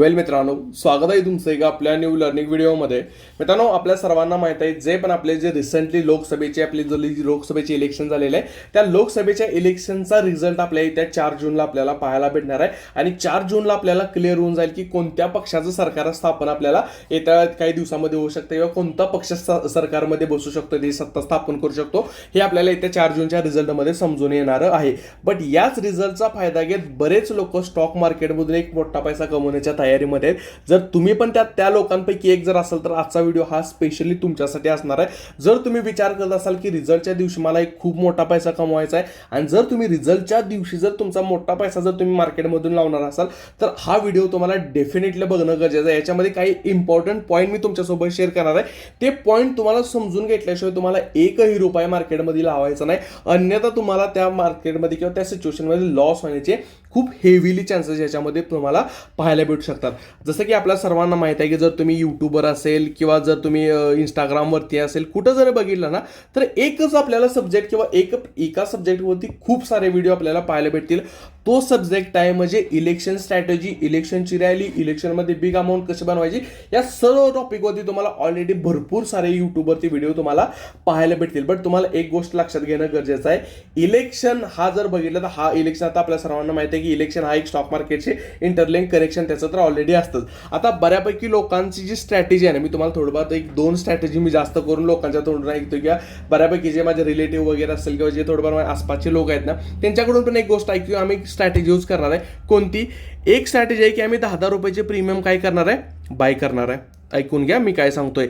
वेल मित्रांनो स्वागत आहे तुमचं एका आपल्या न्यू लर्निंग व्हिडिओमध्ये मित्रांनो आपल्या सर्वांना माहीत आहे जे पण आपले जे रिसेंटली लोकसभेचे आपली जो लोकसभेचे इलेक्शन झालेले आहे त्या लोकसभेच्या इलेक्शनचा रिझल्ट आपल्या इथे चार जूनला आपल्याला पाहायला भेटणार आहे. आणि चार जूनला आपल्याला क्लिअर होऊन जाईल की कोणत्या पक्षाचं सरकार स्थापन आपल्याला येत्या काही दिवसामध्ये होऊ शकतं किंवा कोणता पक्ष सरकारमध्ये बसू शकतो ते सत्ता स्थापन करू शकतो हे आपल्याला येत्या चार जूनच्या रिझल्टमध्ये समजून येणार आहे. बट याच रिझल्टचा फायदा घेत बरेच लोक स्टॉक मार्केटमधून एक मोठा पैसा कमवण्याच्या तयारीमध्ये आहेत. जर तुम्ही पण त्या त्या लोकांपैकी एक जर असाल तर आजचा व्हिडिओ हा स्पेशली तुमच्यासाठी असणार आहे. जर तुम्ही विचार करत असाल की रिझल्टच्या दिवशी मला एक खूप मोठा पैसा कमवायचा आहे आणि जर तुम्ही रिझल्टच्या दिवशी जर तुमचा मोठा पैसा जर तुम्ही मार्केटमधून लावणार असाल तर हा व्हिडिओ तुम्हाला डेफिनेटली बघणं गरजेचं आहे. याच्यामध्ये काही इम्पॉर्टंट पॉईंट मी तुमच्यासोबत शेअर करणार आहे. ते पॉईंट तुम्हाला समजून घेतल्याशिवाय तुम्हाला एकही रुपये मार्केटमध्ये लावायचा नाही. अन्यथा तुम्हाला त्या मार्केटमध्ये किंवा त्या सिच्युएशनमध्ये लॉस होण्याचे खूप हेवीली चान्सेस याच्यामध्ये तुम्हाला पाहायला भेटू शकतात. जसं की आपल्या सर्वांना माहीत आहे की जर तुम्ही यूट्यूबर असेल किंवा जर तुम्ही इंस्टाग्रामवरती असेल कुठं जर बघितलं ना तर एकच आपल्याला सब्जेक्ट किंवा एक एका सब्जेक्टवरती खूप सारे व्हिडिओ आपल्याला पाहायला भेटतील. तो सब्जेक्ट आहे म्हणजे इलेक्शन स्ट्रॅटेजी इलेक्शनची रॅली इलेक्शनमध्ये बिग अमाऊंट कशी बनवायची या सर्व टॉपिकवरती तुम्हाला ऑलरेडी भरपूर सारे यूट्यूबवरती व्हिडिओ तुम्हाला पाहायला भेटतील. बट तुम्हाला एक गोष्ट लक्षात घेणं गरजेचं आहे. इलेक्शन हा जर बघितलं तर हा इलेक्शन आता आपल्या सर्वांना माहिती आहे की इलेक्शन हा एक स्टॉक मार्केटचे इंटरलिंक करेक्शन त्याचं तर ऑलरेडी असतंच. आता बऱ्यापैकी लोकांची जी स्ट्रॅटेजी आहे ना मी तुम्हाला थोडंफार एक दोन स्ट्रॅटेजी मी जास्त करून लोकांच्या तोंडून ऐकतो किंवा बऱ्यापैकी जे माझे रिलेटिव्ह वगैरे असेल किंवा जे थोडंफार आसपासचे लोक आहेत ना त्यांच्याकडून पण एक गोष्ट ऐकू आम्ही स्ट्रॅटेजी यूज करणार आहे. कोणती? एक स्ट्रॅटेजी आहे की आम्ही दहा दहा रुपयाचे प्रीमियम काय करणार आहे? बाय करणार आहे. ऐकून घ्या मी काय सांगतोय.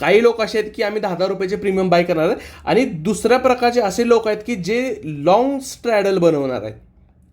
काही लोक असे आहेत की आम्ही दहा दहा रुपयाचे प्रीमियम बाय करणार आहे. आणि दुसऱ्या प्रकारचे असे लोक आहेत की जे लॉंग स्ट्रॅडल बनवणार आहेत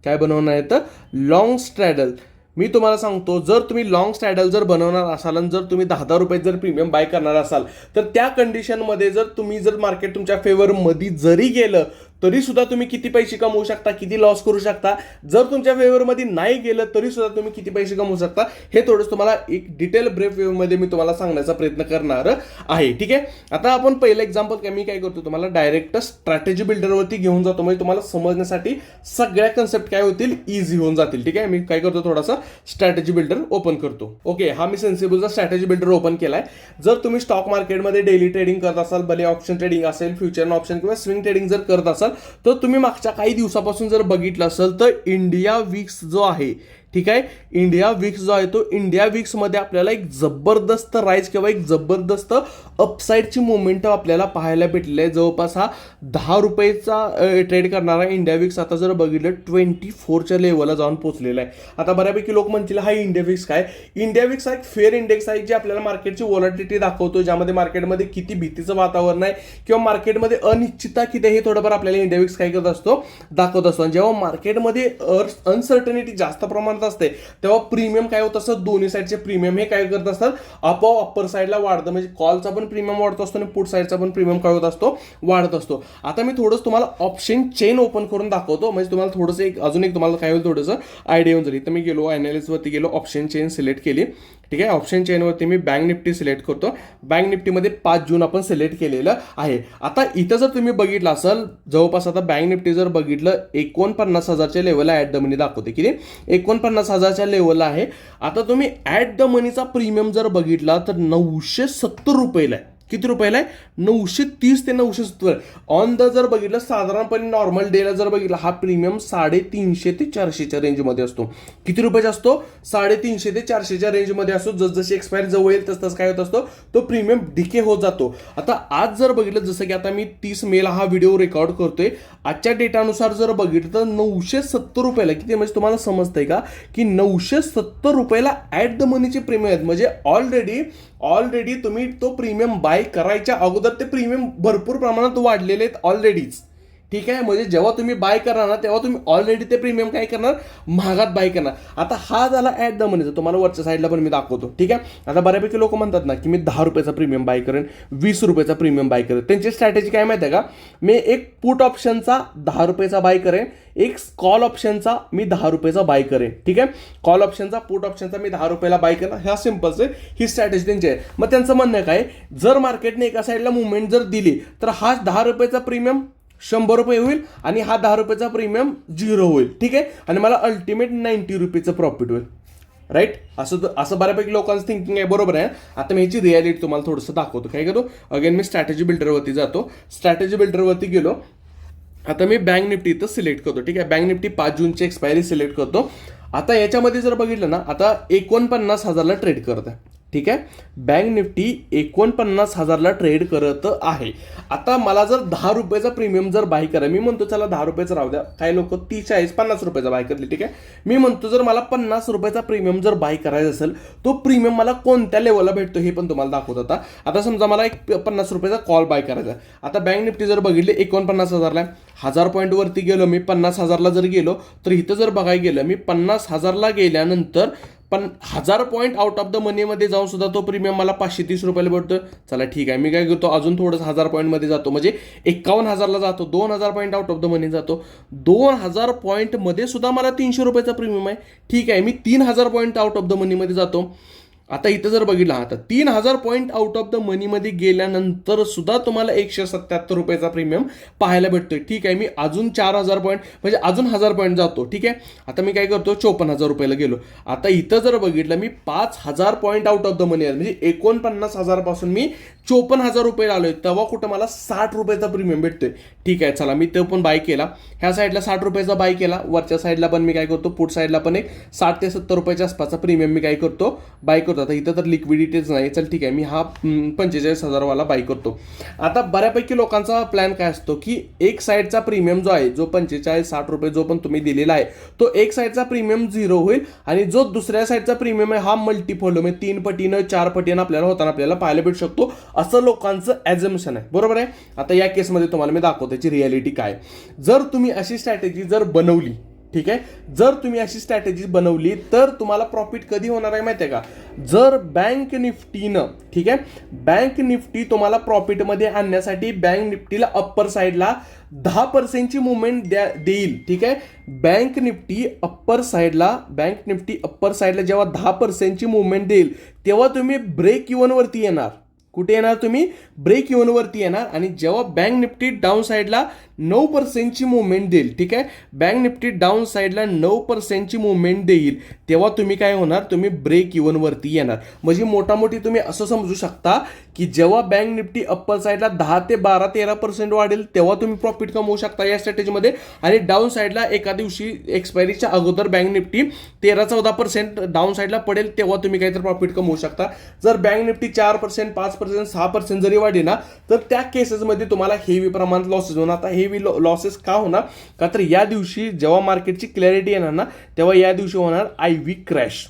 काय बनवणार तर लॉंग स्ट्रॅडल मी तुम्हाला सांगतो जर तुम्ही लॉंग स्ट्रॅडल जर बनवणार असाल आणि जर तुम्ही दहा दहा रुपये जर प्रीमियम बाय करणार असाल तर त्या कंडिशनमध्ये जर तुम्ही जर मार्केट तुमच्या फेवरमध्ये जरी गेलं तरी सुद्धा तुम्ही किती पैसे कमवू शकता किती लॉस करू शकता? जर तुमच्या फेवरमध्ये नाही गेलं तरी सुद्धा तुम्ही किती पैसे कमवू शकता? हे थोडंसं तुम्हाला एक डिटेल ब्रेफ वेमध्ये मी तुम्हाला सांगण्याचा प्रयत्न करणार आहे ठीक आहे? आता आपण पहिलं एक्झाम्पल काय मी काय करतो तुम्हाला डायरेक्ट स्ट्रॅटेजी बिल्डरवरती घेऊन जातो. म्हणजे तुम्हाला समजण्यासाठी सगळ्या कन्सेप्ट काय होतील इझी होऊन जातील ठीक आहे? मी काय करतो थोडासा स्ट्रॅटेजी बिल्डर ओपन करतो. ओके हा मी सेन्सिबलचा स्ट्रॅटेजी बिल्डर ओपन केलाय. जर तुम्ही स्टॉक मार्केटमध्ये डेली ट्रेडिंग करत असाल भले ऑप्शन ट्रेडिंग असेल फ्युचर ऑप्शन किंवा स्विंग ट्रेडिंग जर करत असाल तर तुम्ही मागच्या काही दिवसापासून जर बघितलं असेल तर इंडिया वीक्स जो आहे ठीक आहे? इंडिया विक्स जो आहे तो इंडिया विक्समध्ये आपल्याला एक जबरदस्त राईज किंवा एक जबरदस्त अपसाईडची मोमेंट आपल्याला पाहायला भेटलेली आहे. जवळपास हा दहा रुपयेचा ट्रेड करणारा इंडिया विक्स आता जर बघितलं ट्वेंटी फोरच्या लेवलला जाऊन पोहोचलेला आहे. आता बऱ्यापैकी लोक म्हणतील हा इंडिया विक्स काय? इंडिया विक्स हा एक फेअर इंडेक्स आहे जे आपल्याला मार्केटची वॉलिटिटी दाखवतो ज्यामध्ये मार्केटमध्ये किती भीतीचं वातावरण आहे किंवा मार्केटमध्ये अनिश्चितता किती हे थोडंफार आपल्याला इंडिया विक्स काय करत असतो दाखवत असतो. आणि जेव्हा मार्केटमध्ये अनसर्टनिटी जास्त प्रमाणात असते. तेव्हा प्रीमियम काय होत असतं? दोन्ही साईडचे प्रीमियम हे काय करत असतात? आपोआप अप्पर साईडला वाढतं. म्हणजे कॉलचा पण प्रीमियम वाढत असतो आणि पुट साईडचा पण प्रीमियम काय होत असतो? वाढत असतो. आता मी थोडंसं तुम्हाला ऑप्शन चेन ओपन करून दाखवतो. म्हणजे तुम्हाला थोडंसं एक अजून एक तुम्हाला काय होईल थोडंसं आयडिया येऊन जाईल. तर मी गेलो अनालिसवरती गेलो ऑप्शन चेन सिलेक्ट केली. ठीक आहे? ऑप्शन चेनवरती मी बँक निफ्टी सिलेक्ट करतो. बँक निफ्टीमध्ये पाच जून आपण सिलेक्ट केलेलं आहे. आता इथं जर तुम्ही बघितलं असेल जवळपास आता बँक निफ्टी जर बघितलं एकोणपन्नास हजारच्या लेवलला ॲट द मनी दाखवते किती एकोणपन्नास हजारच्या लेवलला आहे. आता तुम्ही ॲट द मनीचा प्रीमियम जर बघितला तर नऊशे सत्तर रुपयेला आहे. किती रुपयाला आहे? नऊशे तीस ते नऊशे सत्तर. ऑन द जर बघितलं साधारणपणे नॉर्मल डेला जर बघितलं हा प्रीमियम साडेतीनशे ते चारशेच्या रेंजमध्ये असतो. किती रुपयाचा असतो? साडेतीनशे ते चारशेच्या रेंजमध्ये असतो. जसजशी एक्सपायर जवळ येईल तस तस काय होत असतो? तो प्रीमियम डिके होत जातो. आता आज जर बघितलं जसं की आता मी तीस मेला हा व्हिडिओ रेकॉर्ड करतोय. आजच्या डेटानुसार जर बघितलं तर नऊशे सत्तर रुपयाला किती म्हणजे तुम्हाला समजतंय का? की नऊशे सत्तर रुपयाला ॲट द मनीचे प्रीमियम आहेत. म्हणजे ऑलरेडी ऑलरेडी तुम्ही तो प्रीमियम बाय करायच्या अगोदर ते प्रीमियम भरपूर प्रमाणात वाढलेले आहेत ऑलरेडीच ठीक आहे? म्हणजे जेव्हा तुम्ही बाय करणार ना तेव्हा तुम्ही ऑलरेडी ते प्रीमियम काय करणार? महागात बाय करणार. आता हा झाला ॲट द मनीचा तुम्हाला वरच्या साईडला पण मी दाखवतो. ठीक आहे? आता बऱ्यापैकी लोक म्हणतात ना की मी दहा रुपयाचा प्रीमियम बाय करेन वीस रुपयाचा प्रीमियम बाय करेन. त्यांची स्ट्रॅटेजी काय माहिती आहे का? मी एक पुट ऑप्शनचा दहा रुपयाचा बाय करेन एक कॉल ऑप्शनचा मी दहा रुपयाचा बाय करेन. ठीक आहे? कॉल ऑप्शनचा पुट ऑप्शनचा मी दहा रुपयाला बाय करणार. ह्या सिम्पल्स आहे ही स्ट्रॅटेजी त्यांची आहे. मग त्यांचं म्हणणं काय? जर मार्केटने एका साईडला मुवमेंट जर दिली तर हा दहा रुपयाचा प्रीमियम शंभर रुपये होईल आणि हा दहा रुपयाचा प्रीमियम झिरो होईल. ठीक आहे? आणि मला अल्टिमेट नाईन्टी रुपीचं प्रॉफिट होईल. राईट असं असं बऱ्यापैकी लोकांचं थिंकिंग आहे. बरोबर आहे आता मी ह्याची रियालिटी तुम्हाला थोडंसं दाखवतो. काय करतो? अगेन मी स्ट्रॅटेजी बिल्डरवरती जातो. स्ट्रॅटेजी बिल्डरवरती गेलो. आता मी बँक निफ्टी इथं सिलेक्ट करतो. ठीक आहे? बँक निफ्टी पाच जूनची एक्सपायरी सिलेक्ट करतो. आता याच्यामध्ये जर बघितलं ना आता एकोणपन्नास हजारला ट्रेड करत आहे ठीक आहे? बँक निफ्टी एकोणपन्नास हजारला ट्रेड करत आहे. आता मला जर दहा रुपयाचा प्रीमियम जर बाय करा मी म्हणतो चला दहा रुपयाचा राहू द्या. काही लोक तीस चाळीस पन्नास रुपयाचा बाय करले ठीक आहे? मी म्हणतो जर मला पन्नास रुपयाचा प्रीमियम जर बाय करायचा असेल तो प्रीमियम मला कोणत्या लेवलला भेटतो हे पण तुम्हाला दाखवत होता. आता समजा मला एक पन्नास रुपयाचा कॉल बाय करायचा आहे. आता बँक निफ्टी जर बघितली एकोणपन्नास हजारला आहे. हजार पॉईंटवरती गेलो मी पन्नास हजारला जर गेलो तर इथं जर बघायला गेलं मी पन्नास हजारला गेल्यानंतर पण हजार पॉईंट आउट ऑफ द मनीमध्ये जाऊन सुद्धा तो प्रीमियम मला पाचशे तीस रुपयाला भेटतो चला ठीक आहे मी काय करतो अजून थोडंसं हजार पॉईंटमध्ये जातो. म्हणजे एकावन्न हजारला जातो दोन हजार point out of the money जातो. दोन हजार पॉईंटमध्ये सुद्धा मला तीनशे रुपयाचा प्रीमियम आहे. ठीक आहे मी तीन हजार पॉईंट आउट ऑफ द मनीमध्ये जातो. आता इथं जर बघितलं आता तीन हजार पॉईंट आउट ऑफ द मनीमध्ये गेल्यानंतर सुद्धा तुम्हाला एकशे सत्याहत्तर रुपयाचा प्रीमियम पाहायला भेटतोय. ठीक आहे मी अजून चार हजार पॉईंट म्हणजे अजून हजार पॉईंट जातो. ठीक आहे आता मी काय करतो चोपन्न हजार रुपयाला गेलो. आता इथं जर बघितलं मी पाच हजार point out of the money आहे. म्हणजे एकोणपन्नास हजारपासून मी चोपन्न हजार रुपये आलोय. तेव्हा कुठं मला साठ रुपयाचा प्रीमियम भेटतोय. ठीक आहे चला मी तो पण बाय केला. ह्या साईडला साठ रुपयाचा बाय केला. वरच्या साईडला पण मी काय करतो पुढ साईडला पण एक साठ ते सत्तर रुपयाच्या आसपासचा प्रीमियम मी काय करतो बाय करतो. आता इथं तर लिक्विडिटीच नाही. चल ठीक आहे मी हा पंचेचाळीस हजारवाला बाय करतो. आता बऱ्यापैकी लोकांचा प्लॅन काय असतो की एक साईडचा प्रीमियम जो आहे जो पंचेचाळीस साठ रुपये जो पण तुम्ही दिलेला आहे तो एक साईडचा प्रीमियम झिरो होईल आणि जो दुसऱ्या साईडचा प्रीमियम आहे हा मल्टिफोल्ड म्हणजे तीन पटीनं चार पटीनं आपल्याला होताना आपल्याला पाहायला भेटू शकतो. असं लोकांचं ॲझम्शन आहे. बरोबर आहे? आता या केसमध्ये तुम्हाला मी दाखवतो त्याची रियालिटी काय जर तुम्ही अशी स्ट्रॅटेजी जर बनवली ठीक आहे? जर तुम्ही अशी स्ट्रॅटेजी बनवली तर तुम्हाला प्रॉफिट कधी होणार आहे माहिती आहे का? जर बँक निफ्टीनं ठीक आहे? बँक निफ्टी तुम्हाला प्रॉफिटमध्ये आणण्यासाठी बँक निफ्टीला अप्पर साईडला दहा पर्सेंटची मुवमेंट द्या देईल ठीक आहे? बँक निफ्टी अप्पर साईडला बँक निफ्टी अप्पर साईडला जेव्हा दहा पर्सेंटची मुवमेंट देईल तेव्हा तुम्ही ब्रेक इव्हनवरती येणार. कुठे येणार तुम्ही? ब्रेक इव्हनवरती येणार आणि जेव्हा बँक निफ्टी डाऊन साईडला नऊ पर्सेंटची मुवमेंट देईल ठीक आहे? बँक निफ्टी डाऊन साईडला नऊ पर्सेंटची मुवमेंट देईल तेव्हा तुम्ही काय होणार? तुम्ही ब्रेक इव्हनवरती येणार. म्हणजे मोठामोठी तुम्ही असं समजू शकता की जेव्हा बँक निफ्टी अप्पर साईडला दहा ते बारा तेरा पर्सेंट वाढेल तेव्हा तुम्ही प्रॉफिट कमवू शकता या स्ट्रॅटेजीमध्ये आणि डाऊन साईडला एका दिवशी एक्सपायरीच्या अगोदर बँक निफ्टी तेरा चौदा पर्सेंट डाऊन साईडला पडेल तेव्हा तुम्ही काहीतरी प्रॉफिट कमवू शकता. जर बँक निफ्टी चार पर्सेंट पाच पर्सेंट सहा पर्सेंट जरी वाढली ना तर त्या केसेसमध्ये तुम्हाला हेवी प्रमाणात लॉसेस होणार. आता हेवी लॉसेस का होणार? का तर या दिवशी जेव्हा मार्केटची क्लॅरिटी येणार ना तेव्हा या दिवशी होणार आय व्ही क्रॅश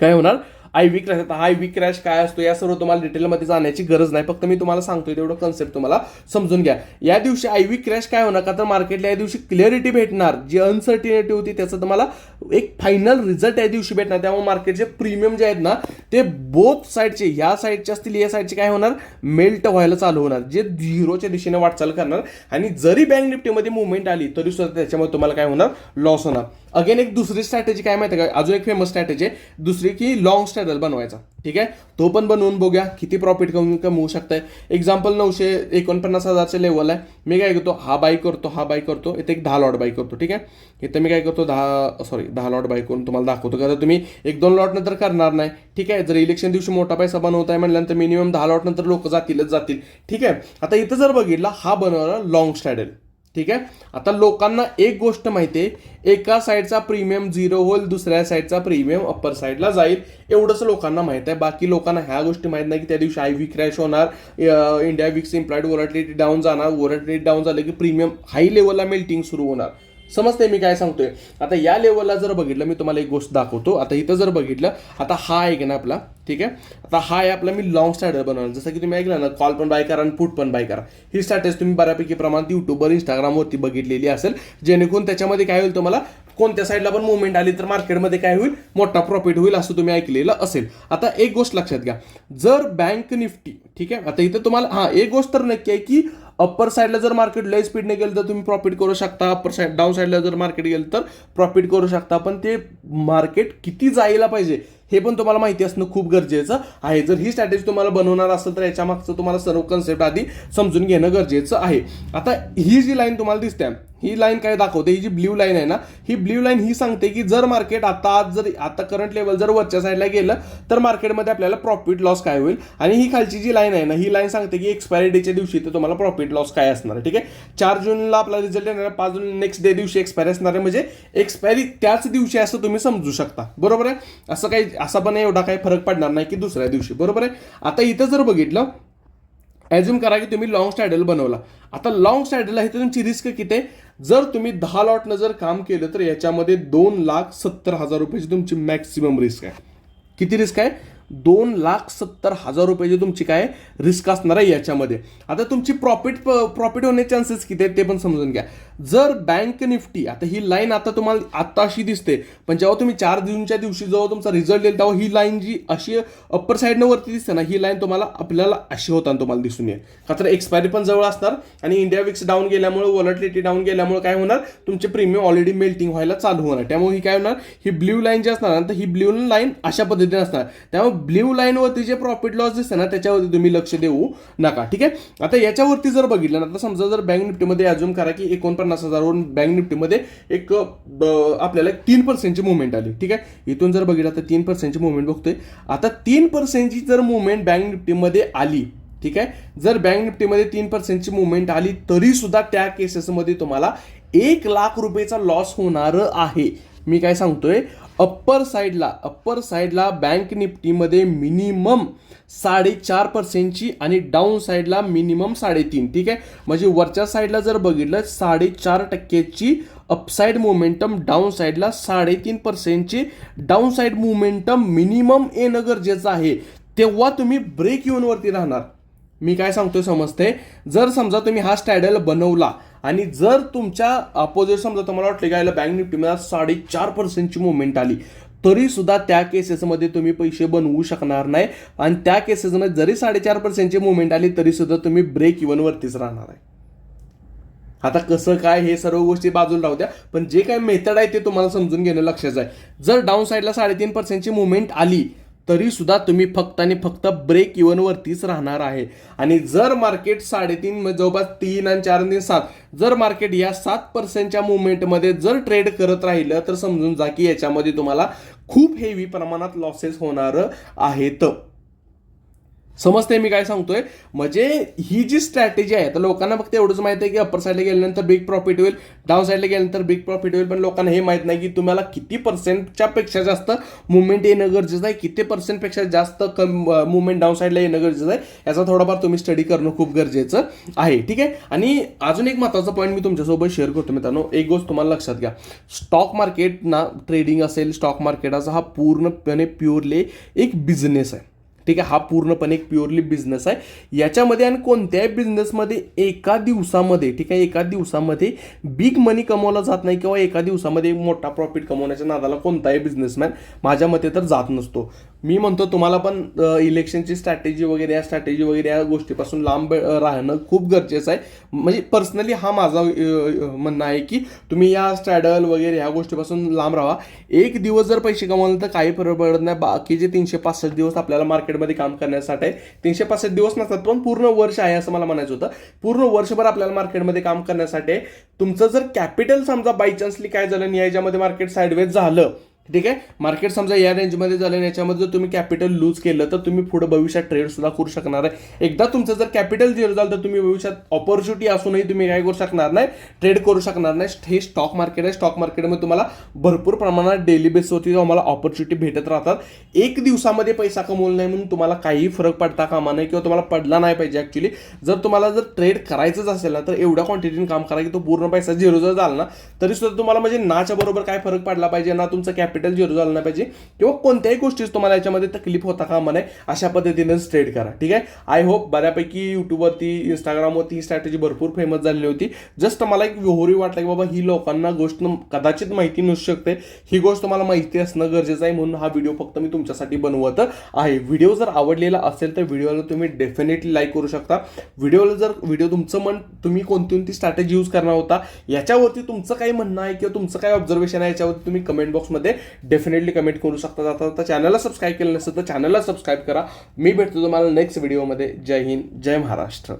काय होणार? आय व्ही क्रॅश आता आय व्ही क्रॅश काय असतो? या सर्व तुम्हाला डिटेलमध्ये जाण्याची गरज नाही. फक्त मी तुम्हाला सांगतोय तेवढं कन्सेप्ट तुम्हाला समजून घ्या. या दिवशी आय व्ही क्रॅश काय होणार? का तर मार्केटला या दिवशी क्लिअरिटी भेटणार. जी अनसर्टिनिटी होती त्याचं तुम्हाला एक फायनल रिझल्ट या दिवशी भेटणार. त्यामुळे मार्केटचे प्रीमियम जे आहेत ना ते बोथ साईडचे या साईडचे असतील या साईडचे काय होणार? मेल्ट व्हायला चालू होणार. जे झिरोच्या दिशेने वाटचाल करणार. आणि जरी बँक निफ्टीमध्ये मुवमेंट आली तरी सुद्धा त्याच्यामुळे तुम्हाला काय होणार? लॉस होणार. अगेन एक दुसरी स्ट्रॅटेजी काय माहिती आहे का? अजून एक फेमस स्ट्रॅटेजी आहे. दुसरी की लॉंग स्ट्रॅडल बनवायचा ठीक आहे? तो पण बनवून बघूया किती प्रॉफिट कमी कमवू शकताय. एक्झाम्पल नऊशे एकोणपन्नास हजारचे लेवल आहे. मी काय करतो हा बाय करतो हा बाय करतो इथे एक दहा लॉट बाय करतो ठीक आहे? इथं मी काय करतो दहा सॉरी दहा लॉट बाय करून तुम्हाला दाखवतो. का तर तुम्ही एक दोन लॉट नंतर करणार नाही. ठीक आहे? जर इलेक्शन दिवशी मोठा पैसा बनवताय म्हणल्यानंतर मिनिमम दहा लॉट नंतर लोक जातीलच जातील. ठीक आहे? आता इथं जर बघितला हा बनवला लॉंग स्ट्रॅडल ठीक आहे? आता लोकांना एक गोष्ट माहिती आहे एका साईडचा प्रीमियम झिरो होईल दुसऱ्या साईडचा प्रीमियम अप्पर साईडला जाईल. एवढंच लोकांना माहीत आहे. बाकी लोकांना ह्या गोष्टी माहीत नाही की त्या दिवशी आय व्ही क्रॅश होणार India VIX implied volatility down जाणार वॉरटिलिटी डाऊन झालं की प्रीमियम हाय लेवलला मेल्टिंग सुरू होणार. समजते मी काय सांगतोय. आता या लेवलला जर बघितलं मी तुम्हाला एक गोष्ट दाखवतो. आता इथं जर बघितलं आता हा आहे ना आपला? ठीक आहे? आता हा आहे आपला मी लॉंग स्टार्टर बनवणार. जसं की तुम्ही ऐकलं ना कॉल पण बाय करा आणि पुट पण बाय करा. ही स्ट्रॅटेजी तुम्ही बऱ्यापैकी प्रमाणात युट्यूबवर इंस्टाग्रामवरती बघितलेली असेल. जेणेकरून त्याच्यामध्ये काय होईल तुम्हाला? कोणत्या साईडला पण मुवमेंट आली तर मार्केटमध्ये काय होईल? मोठा प्रॉफिट होईल असं तुम्ही ऐकलेलं असेल. आता एक गोष्ट लक्षात घ्या. जर बँक निफ्टी ठीक आहे? आता इथं तुम्हाला हा एक गोष्ट तर नक्की आहे की अप्पर साईडला जर मार्केट लय स्पीडने गेलं तर तुम्ही प्रॉफिट करू शकता. अप्पर साईड डाऊन साईडला जर मार्केट गेलं तर प्रॉफिट करू शकता. पण ते मार्केट किती जायला पाहिजे? हे पण तुम्हाला माहिती असणं खूप गरजेचं आहे. जर ही स्ट्रॅटेजी तुम्हाला बनवणार असेल तर याच्या मागचं तुम्हाला सर्व कन्सेप्ट आधी समजून घेणं गरजेचं आहे. आता ही जी लाईन तुम्हाला दिसते ही लाईन काय दाखवते? ही जी ब्ल्यू लाईन आहे ना ही ब्ल्यू लाईन ही सांगते की जर मार्केट आता आज जर आता करंट लेवल जर वरच्या साईडला गेलं तर मार्केटमध्ये आपल्याला प्रॉफिट लॉस काय होईल? आणि ही खालची जी लाईन आहे ना ही लाईन सांगते की एक्सपायरी डेच्या दिवशी तर तुम्हाला प्रॉफिट लॉस काय असणार ठीक आहे? चार जूनला आपला रिझल्ट येणार आहे पाच जून नेक्स्ट डे दिवशी एक्सपायरी असणार आहे. म्हणजे एक्सपायरी त्याच दिवशी असं तुम्ही समजू शकता. बरोबर आहे? असं काही असा पण एवढा काही फरक पडणार नाही की दुसऱ्या दिवशी. बरोबर आहे? आता इथं जर बघितलं ॲज्युम करा की तुम्ही लॉंग स्टॅडल बनवला. आता लॉंग स्टॅडल आहे तर तुमची रिस्क किती आहे? जर तुम्ही दहा लॉटनं जर काम केलं तर याच्यामध्ये दोन लाख सत्तर हजार रुपयाची तुमची मॅक्सिमम रिस्क आहे. किती रिस्क आहे? दोन लाख सत्तर हजार रुपयाची तुमची काय रिस्क असणार आहे याच्यामध्ये. आता तुमची प्रॉफिट प्रॉफिट होण्याचे चान्सेस किती आहेत ते पण समजून घ्या. जर बँक निफ्टी आता ही लाईन आता तुम्हाला आत्ता अशी दिसते पण जेव्हा तुम्ही चार जूनच्या दिवशी जेव्हा तुमचा रिझल्ट येईल तेव्हा ही लाईन जी अशी अप्पर साईडनं वरती दिसते ना ही लाईन तुम्हाला आपल्याला अशी होताना तुम्हाला दिसून येईल. का तर एक्सपायरी पण जवळ असणार आणि इंडिया विक्स डाऊन गेल्यामुळे वॉलटिलिटी डाऊन गेल्यामुळे काय होणार? तुमचे प्रीमियम ऑलरेडी मेल्टिंग व्हायला चालू होणार. त्यामुळे ही काय होणार? ही ब्ल्यू लाईन जी असणार ना तर ही ब्ल्यू लाईन अशा पद्धतीने असणार. त्यामुळे ब्ल्यू लाईनवरती जे प्रॉफिट लॉस दिसते ना त्याच्यावरती तुम्ही लक्ष देऊ नका ठीक आहे? आता याच्यावरती जर बघितलं ना आता समजा जर बँक निफ्टीमध्ये अजून करा की एकोणपन्नास हजारवरून बँक निफ्टीमध्ये एक ब- आपल्याला तीन पर्सेंटची मुवमेंट आली ठीक आहे? इथून जर बघितलं तर तीन पर्सेंटची मुवमेंट बघतोय. आता तीन पर्सेंटची जर मुवमेंट बँक निफ्टीमध्ये आली ठीक आहे? जर बँक निफ्टीमध्ये तीन पर्सेंटची मुवमेंट आली तरी सुद्धा त्या केसेसमध्ये तुम्हाला एक लाख रुपयेचा लॉस होणार आहे. मी काय सांगतोय? अप्पर साईडला अप्पर साईडला बँक निफ्टीमध्ये मिनिमम साडेचार पर्सेंटची आणि डाऊन साईडला मिनिमम साडेतीन. ठीक आहे? म्हणजे वरच्या साईडला जर बघितलं साडेचार टक्क्याची अपसाईड मोमेंटम डाऊन साईडला साडेतीन पर्सेंटची डाऊन साईड मोमेंटम मिनिमम येणं गरजेचं आहे. तेव्हा तुम्ही ब्रेक येऊनवरती राहणार. मी काय सांगतोय समजते जर समजा तुम्ही हा स्टॅडल बनवला आणि जर तुमच्या अपोजिट समजा तुम्हाला वाटलं की याला बँक निफ्टीमध्ये साडेचार पर्सेंटची मुवमेंट आली तरी सुद्धा त्या केसेसमध्ये तुम्ही पैसे बनवू शकणार नाही. आणि त्या केसेसमध्ये जरी साडेचार पर्सेंटची मुवमेंट आली तरी सुद्धा तुम्ही ब्रेक वरतीच राहणार आहे. आता कसं काय हे सर्व गोष्टी बाजूला राहू द्या पण जे काय मेथड आहे ते तुम्हाला समजून घेणं लक्षाचं आहे. जर डाऊन साईडला साडेतीन पर्सेंटची मुवमेंट आली तरीसुद्धा तुम्ही फक्त आणि फक्त ब्रेक वरतीच राहणार आहे. आणि जर मार्केट साडेतीन जवळपास तीन आणि चार आणि तीन सात जर मार्केट या सात पर्सेंटच्या मुवमेंटमध्ये जर ट्रेड करत राहिलं तर समजून जा की याच्यामध्ये तुम्हाला खूप हेवी प्रमाणात लॉसेस होणार आहेत. समजते मी काय सांगतोय? म्हणजे ही जी स्ट्रॅटेजी आहे तर लोकांना फक्त एवढंच माहिती आहे की अप्पर साईडला गेल्यानंतर बिग प्रॉफिट होईल डाऊन साईडला गेल्यानंतर बिग प्रॉफिट होईल पण लोकांना हे माहीत नाही की तुम्हाला किती पर्सेंटच्या पेक्षा जास्त मुवमेंट येणं गरजेचं आहे किती पर्सेंटपेक्षा जास्त कम मुवमेंट डाऊन साईडला येणं गरजेचं आहे याचा थोडाफार तुम्ही स्टडी करणं खूप गरजेचं आहे ठीक आहे? आणि अजून एक महत्त्वाचा पॉईंट मी तुमच्यासोबत शेअर करतो मित्रांनो एक गोष्ट तुम्हाला लक्षात घ्या. स्टॉक मार्केट ना ट्रेडिंग असेल स्टॉक मार्केटाचा हा पूर्णपणे प्युअरली एक बिझनेस आहे. ठीक आहे? हा पूर्णपणे एक प्युअरली बिझनेस आहे. याच्यामध्ये आणि कोणत्याही बिझनेसमध्ये एका दिवसामध्ये ठीक आहे? एका दिवसामध्ये बिग मनी कमवला जात नाही किंवा एका दिवसामध्ये मोठा प्रॉफिट कमवण्याच्या नादाला कोणताही बिझनेसमॅन माझ्या मते तर जात नसतो. मी म्हणतो तुम्हाला पण इलेक्शनची स्ट्रॅटेजी वगैरे या स्ट्रॅटेजी वगैरे या गोष्टीपासून लांब राहणं खूप गरजेचं आहे. म्हणजे पर्सनली हा माझा म्हणणं आहे की तुम्ही या स्ट्रॅडल वगैरे ह्या गोष्टीपासून लांब राहा. एक दिवस जर पैसे कमवले तर काही फरक पडत नाही बाकीचे तीनशे पासष्ट दिवस आपल्याला मार्केटमध्ये काम करण्यासाठी आहे तीनशे पासष्ट दिवस नसतात पण पूर्ण वर्ष आहे असं मला म्हणायचं होतं. पूर्ण वर्षभर आपल्याला मार्केटमध्ये काम करण्यासाठी आहे. तुमचं जर कॅपिटल समजा बाय चान्सली काय झालं आणि याच्यामध्ये मार्केट साईडवेज झालं ठीक आहे? मार्केट समजा या रेंजमध्ये झालं आणि याच्यामध्ये जर तुम्ही कॅपिटल लूज केलं तर तुम्ही पुढे भविष्यात ट्रेड सुद्धा करू शकणार आहे. एकदा तुमचं जर कॅपिटल झिरो झालं तर तुम्ही भविष्यात ऑपॉर्च्युनिटी असूनही तुम्ही काय करू शकणार नाही. ट्रेड करू शकणार नाही. हे स्टॉक मार्केट आहे. स्टॉक मार्केटमध्ये तुम्हाला भरपूर प्रमाणात डेली बेसवरती तुम्हाला ऑपॉर्च्युनिटी भेटत राहतात. एक दिवसामध्ये पैसा कमवला नाही म्हणून तुम्हाला काही फरक पडता कामा नाही किंवा तुम्हाला पडला नाही पाहिजे ॲक्च्युली जर तुम्हाला जर ट्रेड करायचंच असेल ना तर एवढ्या क्वांटिटीने काम करा की तो पूर्ण पैसा झिरो जर झाला ना तरी सुद्धा तुम्हाला म्हणजे नाच्या बरोबर काय फरक पडला पाहिजे ना तुमचं कॅपिटल झिरो झालं नाही पाहिजे. किंवा कोणत्याही गोष्टीच तुम्हाला याच्यामध्ये तकलीफ होता कामा नये अशा पद्धतीनेच ट्रेड करा ठीक आहे? आय होप बऱ्यापैकी युट्यूबवरती इंस्टाग्रामवरती ही स्ट्रॅटेजी भरपूर फेमस झालेली होती. जस्ट मला एक विहोरी वाटलं की बाबा ही लोकांना गोष्ट कदाचित माहिती नसू शकते. ही गोष्ट तुम्हाला माहिती असणं गरजेचं आहे म्हणून हा व्हिडिओ फक्त मी तुमच्यासाठी बनवत आहे. व्हिडिओ जर आवडलेला असेल तर व्हिडिओला तुम्ही डेफिनेटली लाईक करू शकता. व्हिडिओला जर व्हिडिओ तुमचं मन तुम्ही कोणती कोणती स्ट्रॅटेजी यूज करणार होता याच्यावरती तुमचं काही म्हणणं आहे किंवा तुमचं काय ऑब्झर्वेशन आहे याच्यावरती तुम्ही कमेंट बॉक्समध्ये डेफिनेटली कमेंट करू शकता. आता तर चॅनलला सबस्क्राईब केलं नसेल तर चॅनलला सबस्क्राईब करा. मी भेटतो तुम्हाला नेक्स्ट व्हिडिओमध्ये जय हिंद जय महाराष्ट्र.